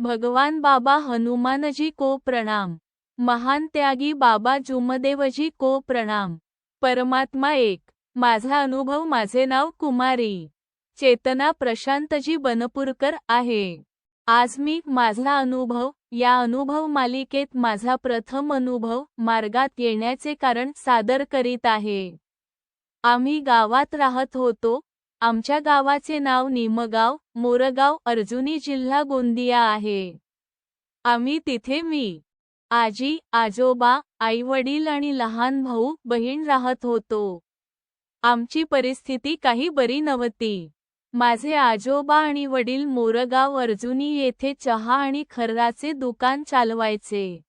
भगवान बाबा हनुमानजी को प्रणाम. महान त्यागी बाबा जुमदेवजी को प्रणाम. परमात्मा एक. माझा अनुभव माझे नाव कुमारी. चेतना प्रशांतजी बनपूरकर आहे. आज मी माझा अनुभव या अनुभव मालिकेत माझा प्रथम अनुभव मार्गात येण्याचे कारण सादर करीत आहे. आम्ही गावात राहत होतो आमच्या गावाचे नाव निमगाव मोरगाव अर्जुनी जिल्हा गोंदिया आहे. आम्ही तिथे मी आजी आजोबा आईवडील आणि लहान भाऊ बहीण राहत होतो. आमची परिस्थिती काही बरी नव्हती. माझे आजोबा आणि वडील मोरगाव अर्जुनी येथे चहा आणि खर्राचे दुकान चालवायचे.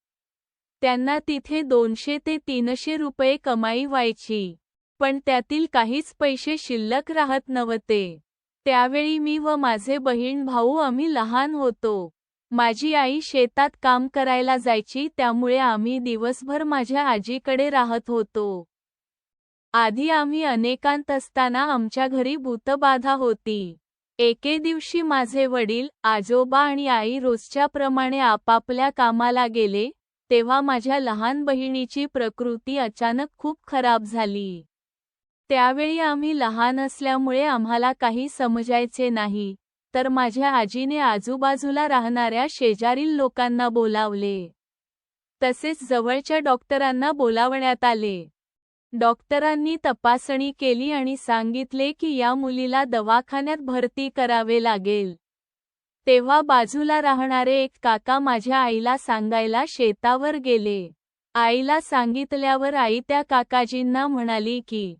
त्यांना तिथे दोनशे ते तीनशे रुपये कमाई व्हायची. पण त्यातील काहीच पैसे शिल्लक राहत नव्हते. त्यावेळी मी व माझे बहीण भाऊ आम्ही लहान होतो. माझी आई शेतात काम करायला जायची त्यामुळे आम्ही दिवसभर माझ्या आजीकडे राहत होतो. आधी आम्ही अनेकांत असताना आमच्या घरी भूतबाधा होती. एके दिवशी माझे वडील आजोबा आणि आई रोजच्या प्रमाणे आपापल्या कामाला गेले तेव्हा माझ्या लहान बहिणीची प्रकृती अचानक खूप खराब झाली. त्यावेळी आम्ही लहान असल्यामुळे आम्हाला काही समजायचे नाही. तर माझ्या आजीने आजूबाजूला राहणाऱ्या शेजारील लोकांना बोलावले. तसेच जवळच्या डॉक्टरांना बोलावण्यात आले. डॉक्टरांनी तपासणी केली आणि सांगितले की या मुलीला दवाखान्यात भरती करावे लागेल. तेव्हा बाजूला राहणारे एक काका माझ्या आईला सांगायला शेतावर गेले. आईला सांगितल्यावर आई त्या काकाजींना म्हणाली की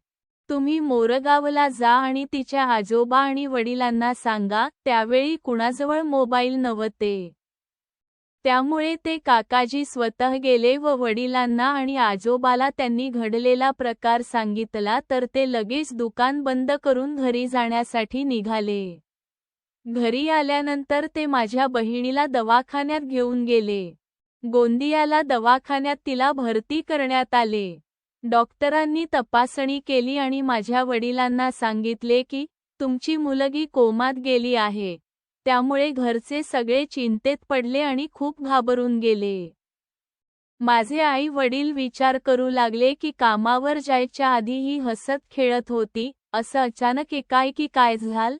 तुम्ही मोरगावला जा आणि तिच्या आजोबा आणि वडिलांना सांगा त्यावेळी कुणाजवळ मोबाईल नव्हते. त्यामुळे ते काकाजी स्वतः गेले व वडिलांना आणि आजोबाला त्यांनी घडलेला प्रकार सांगितला तर ते लगेच दुकान बंद करून घरी जाण्यासाठी निघाले. घरी आल्यानंतर ते माझ्या बहिणीला दवाखान्यात घेऊन गेले. गोंदियाला दवाखान्यात तिला भरती करण्यात आले. डॉक्टरांनी तपासणी केली आणि माझ्या वडिलांना सांगितले की तुमची मुलगी कोमात गेली आहे. त्यामुळे घरचे सगळे चिंतेत पडले आणि खूप घाबरून गेले. माझे आई वडील विचार करू लागले की कामावर जायच्या आधी ही हसत खेळत होती असं अचानक एकाएकी काय झाल?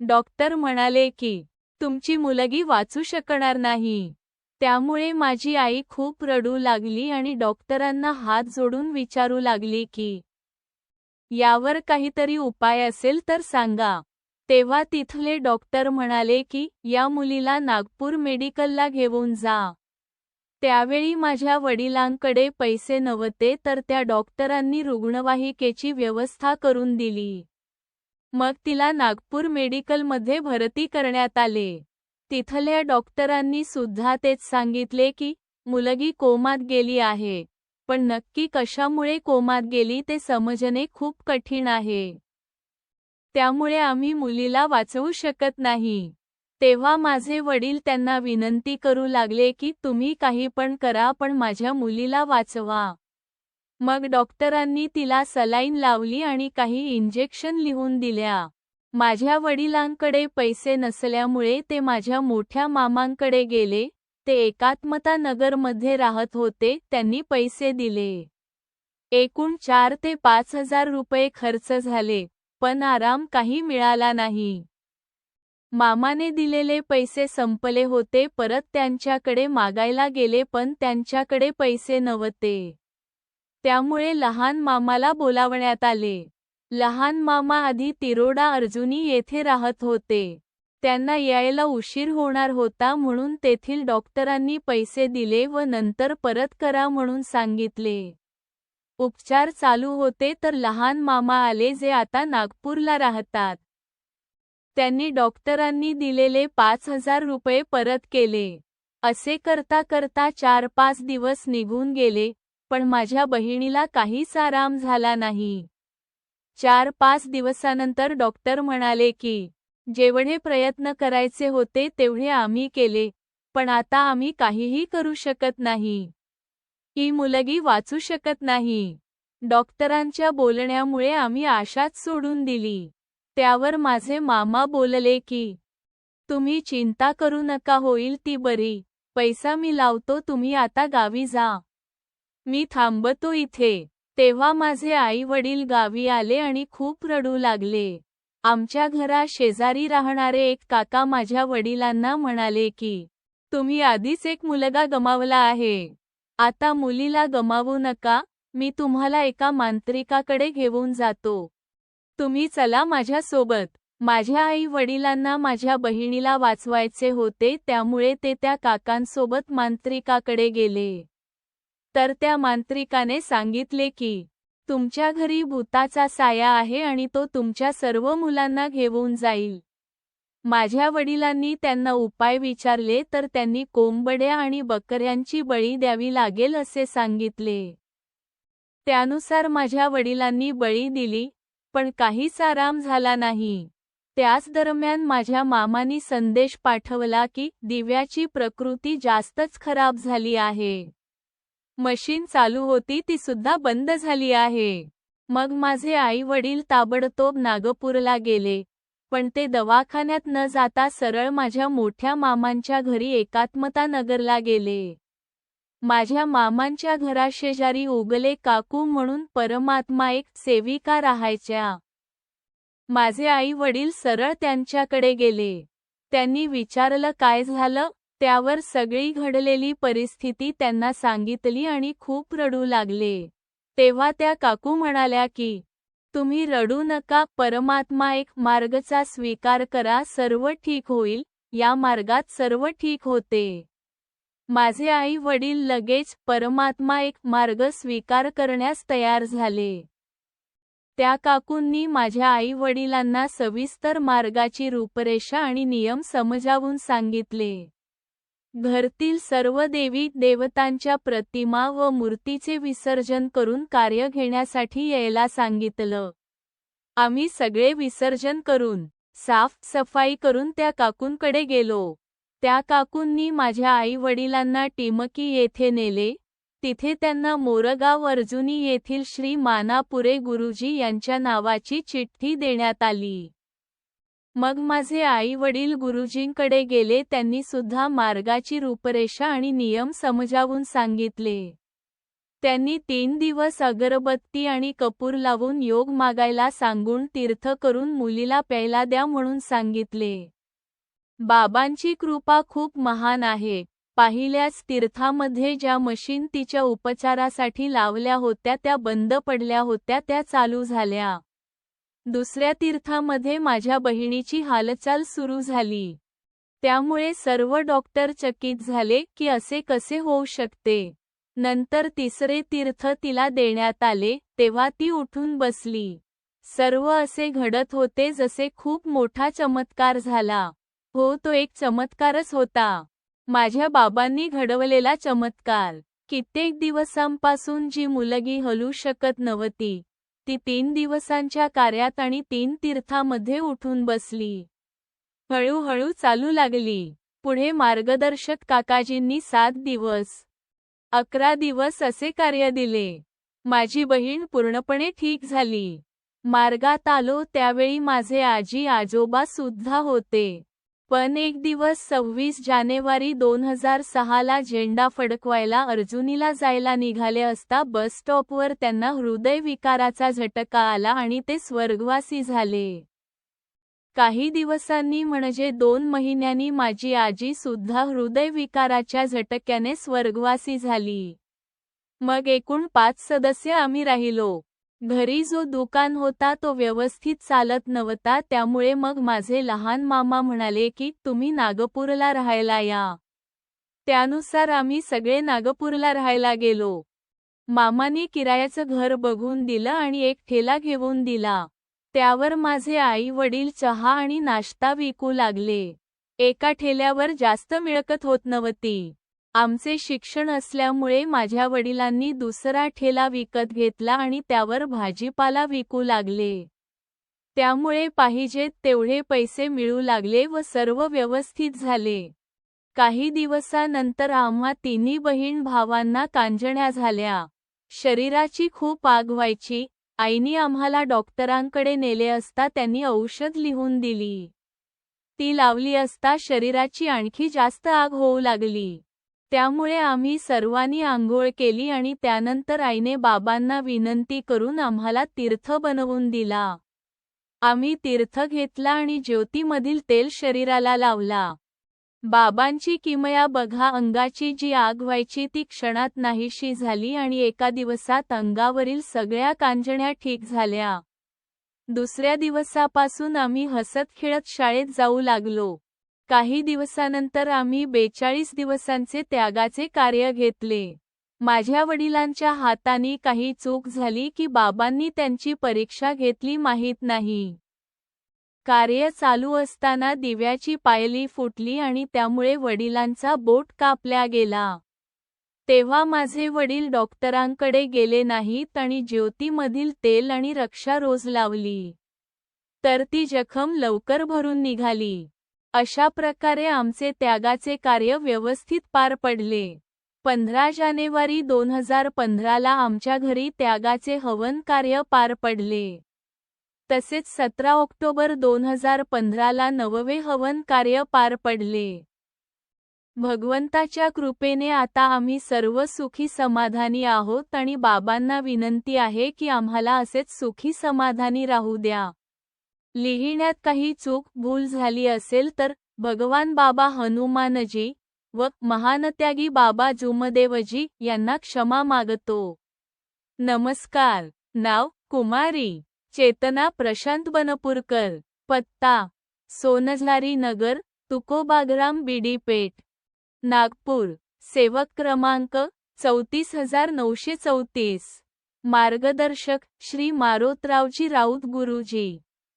डॉक्टर म्हणाले की तुमची मुलगी वाचू शकणार नाही. त्यामुळे माझी आई खूप रडू लागली आणि डॉक्टरांना हात जोडून विचारू लागली की यावर काहीतरी उपाय असेल तर सांगा. तेव्हा तिथले डॉक्टर म्हणाले की या मुलीला नागपूर मेडिकलला घेऊन जा. त्यावेळी माझ्या वडिलांकडे पैसे नव्हते तर त्या डॉक्टरांनी रुग्णवाहिकेची व्यवस्था करून दिली. मग तिला नागपूर मेडिकलमध्ये भरती करण्यात आले. तिथल्या डॉक्टरांनी सुद्धा तेच सांगितले की मुलगी कोमात गेली आहे. पण नक्की कशामुळे कोमात गेली ते समजणे खूप कठीण आहे. त्यामुळे आम्ही मुलीला वाचवू शकत नाही. तेव्हा माझे वडील त्यांना विनंती करू लागले की तुम्ही काही पण करा पण माझ्या मुलीला वाचवा. मग डॉक्टरांनी तिला सलाईन लावली आणि काही इंजेक्शन लिहून दिल्या. माझ्या वडिलांकडे पैसे नसल्यामुळे ते माझ्या मोठ्या मामांकडे गेले ते एकात्मता नगरमध्ये राहत होते त्यांनी पैसे दिले. एकूण चार ते पाच हजार रुपये खर्च झाले पण आराम काही मिळाला नाही. मामाने दिलेले पैसे संपले होते परत त्यांच्याकडे मागायला गेले पण त्यांच्याकडे पैसे नव्हते. त्यामुळे लहान मामाला बोलावण्यात आले. लहान मामा आधी तिरोडा अर्जुनी येथे राहत होते. त्यांना यायला उशीर होणार होता म्हणून तेथील डॉक्टरांनी पैसे दिले व नंतर परत करा म्हणून सांगितले. उपचार चालू होते तर लहान मामा आले जे आता नागपूरला राहतात. त्यांनी डॉक्टरांनी दिलेले पाच हजार रुपये परत केले. असे करता करता चार पाच दिवस निघून गेले पण माझ्या बहिणीला काहीच आराम झाला नाही. चार पाच दिवसानंतर डॉक्टर म्हणाले की जेवढे प्रयत्न करायचे होते तेवढे आम्ही केले पण आता आम्ही काहीही करू शकत नाही. ही मुलगी वाचू शकत नाही. डॉक्टरांच्या बोलण्यामुळे आम्ही आशाच सोडून दिली. त्यावर माझे मामा बोलले की तुम्ही चिंता करू नका होईल ती बरी. पैसा मी लावतो तुम्ही आता गावी जा. मी थांबतो इथे. तेव्हा माझे आई वडील गावी आले आणि खूप रडू लागले. आमच्या घरा शेजारी राहणारे एक काका माझ्या वडिलांना म्हणाले की तुम्ही आधीच एक मुलगा गमावला आहे. आता मुलीला गमावू नका मी तुम्हाला एका मांत्रिकाकडे घेऊन जातो. तुम्ही चला माझ्या सोबत. माझ्या आई वडिलांना माझ्या बहिणीला वाचवायचे होते त्यामुळे ते त्या काकांसोबत मांत्रिकाकडे गेले. तर त्या मांत्रिकाने सांगितले की तुमच्या घरी भूताचा साया आहे आणि तो तुमच्या सर्व मुलांना घेऊन जाईल. माझ्या वडिलांनी त्यांना उपाय विचारले तर त्यांनी कोंबड्या आणि बकऱ्यांची बळी द्यावी लागेल असे सांगितले. त्यानुसार माझ्या वडिलांनी बळी दिली पण काहीच आराम झाला नाही. त्याच दरम्यान माझ्या मामानी संदेश पाठवला की दिव्याची प्रकृती जास्तच खराब झाली आहे. मशीन चालू होती ती सुद्धा बंद झाली आहे. मग माझे आई वडील ताबडतोब नागपूरला गेले. पण ते दवाखान्यात न जाता सरळ माझ्या मोठ्या मामांच्या घरी एकात्मता नगरला गेले. माझ्या मामांच्या घराशेजारी उगले काकू म्हणून परमात्मा एक सेविका राहायच्या. माझे आई वडील सरळ त्यांच्याकडे गेले. त्यांनी विचारलं काय झालं? त्यावर सगळी घडलेली परिस्थिती त्यांना सांगितली आणि खूप रडू लागले. तेव्हा त्या काकू म्हणाल्या की तुम्ही रडू नका परमात्मा एक मार्गचा स्वीकार करा सर्व ठीक होईल या मार्गात सर्व ठीक होते. माझे आई वडील लगेच परमात्मा एक मार्ग स्वीकार करण्यास तयार झाले. त्या काकूंनी माझ्या आई वडिलांना सविस्तर मार्गाची रूपरेषा आणि नियम समजावून सांगितले. घरतील सर्व देवी देवतांच्या प्रतिमा व मूर्तीचे विसर्जन करून कार्य घेण्यासाठी यायला सांगितलं. आम्ही सगळे विसर्जन करून साफ सफाई करून त्या काकूंकडे गेलो. त्या काकूंनी माझ्या आई वडिलांना टिमकी येथे नेले. तिथे त्यांना मोरगाव अर्जुनी येथील श्री मानापुरे गुरुजी यांच्या नावाची चिठ्ठी देण्यात आली. मग माझे आई वडील गुरुजींकडे गेले त्यांनी सुद्धा मार्गाची रूपरेषा आणि नियम समजावून सांगितले. त्यांनी तीन दिवस अगरबत्ती आणि कपूर लावून योग मागायला सांगून तीर्थ करून मुलीला प्यायला द्या म्हणून सांगितले. बाबांची कृपा खूप महान आहे. पाहिल्यास तीर्थामध्ये ज्या मशीन तिच्या उपचारासाठी लावल्या होत्या त्या बंद पडल्या होत्या त्या चालू झाल्या. दुसऱ्या तीर्थामध्ये माझ्या बहिणीची हालचाल सुरू झाली. त्यामुळे सर्व डॉक्टर चकित झाले की असे कसे होऊ शकते. नंतर तिसरे तीर्थ तिला देण्यात आले तेव्हा ती उठून बसली. सर्व असे घडत होते जसे खूप मोठा चमत्कार झाला. हो तो एक चमत्कारच होता. माझ्या बाबांनी घडवलेला चमत्कार. कित्येक दिवसांपासून जी मुलगी हलू शकत नव्हती. ती तीन दिवसांच्या कार्यात आणि तीन तीर्थामध्ये उठून बसली. हळूहळू चालू लागली. पुढे मार्गदर्शक काकाजींनी सात दिवस अकरा दिवस असे कार्य दिले. माझी बहीण पूर्णपणे ठीक झाली. मार्गात आलो त्यावेळी माझे आजी आजोबा सुद्धा होते. पण एक दिवस सव्वीस जानेवारी दोन हजार सहाला झेंडा फडकवायला अर्जुनीला जायला निघाले असता बस स्टॉपवर त्यांना हृदयविकाराचा झटका आला आणि ते स्वर्गवासी झाले. काही दिवसांनी म्हणजे दोन महिन्यांनी माझी आजी सुद्धा हृदयविकाराच्या झटक्याने स्वर्गवासी झाली. मग एकूण पाच सदस्य आम्ही राहिलो. घरी जो दुकान होता तो व्यवस्थित चालत नव्हता त्यामुळे मग माझे लहान मामा म्हणाले की तुम्ही नागपूरला राहायला या. त्यानुसार आम्ही सगळे नागपूरला राहायला गेलो. मामाने किरायाचं घर बघून दिलं आणि एक ठेला घेऊन दिला. त्यावर माझे आई वडील चहा आणि नाश्ता विकू लागले. एका ठेल्यावर जास्त मिळकत होत नव्हती. आमचे शिक्षण असल्यामुळे माझ्या वडिलांनी दुसरा ठेला विकत घेतला आणि त्यावर भाजीपाला विकू लागले. त्यामुळे पाहिजेत तेवढे पैसे मिळू लागले व सर्व व्यवस्थित झाले. काही दिवसानंतर आम्हा तिन्ही बहीण भावांना कांजण्या झाल्या. शरीराची खूप आग व्हायची. आईनी आम्हाला डॉक्टरांकडे नेले असता त्यांनी औषध लिहून दिली. ती लावली असता शरीराची आणखी जास्त आग होऊ लागली. त्यामुळे आम्ही सर्वांनी आंघोळ केली आणि त्यानंतर आईने बाबांना विनंती करून आम्हाला तीर्थ बनवून दिला. आम्ही तीर्थ घेतला आणि ज्योतीमधील तेल शरीराला लावला. बाबांची किमया बघा अंगाची जी आग व्हायची ती क्षणात नाहीशी झाली आणि एका दिवसात अंगावरील सगळ्या कांजण्या ठीक झाल्या. दुसऱ्या दिवसापासून आम्ही हसत खेळत शाळेत जाऊ लागलो. काही दिवसानंतर आम्ही बेचाळीस दिवसांचे त्यागाचे कार्य घेतले. माझ्या वडिलांच्या हाताने काही चूक झाली की बाबांनी त्यांची परीक्षा घेतली माहीत नाही. कार्य चालू असताना दिव्याची पायली फुटली आणि त्यामुळे वडिलांचा बोट कापल्या गेला. तेव्हा माझे वडील डॉक्टरांकडे गेले नाहीत आणि ज्योतीमधील तेल आणि रक्षा रोज लावली. तर ती जखम लवकर भरून निघाली. अशा प्रकारे आमचे त्यागाचे कार्य व्यवस्थित पार पडले. पंधरा जानेवारी दोन हजार पंधराला आमच्या घरी त्यागाचे हवन कार्य पार पडले. तसेच सतरा ऑक्टोबर दोन हजार पंधराला नववे हवन कार्य पार पडले. भगवंताच्या कृपेने आता आम्ही सर्व सुखी समाधानी आहोत आणि बाबांना विनंती आहे की आम्हाला असेच सुखी समाधानी राहू द्या. लिहिण्यात काही चूक भूल झाली असेल तर भगवान बाबा हनुमानजी व महानत्यागी बाबा जुमदेवजी यांना क्षमा मागतो. नमस्कार. नाव कुमारी. चेतना प्रशांत बनपूरकर. पत्ता. सोनझारी नगर तुकोबाग्राम बीडीपेठ. नागपूर. सेवक क्रमांक चौतीस हजार नऊशे चौतीस. मार्गदर्शक श्री मारोतरावजी राऊत गुरुजी.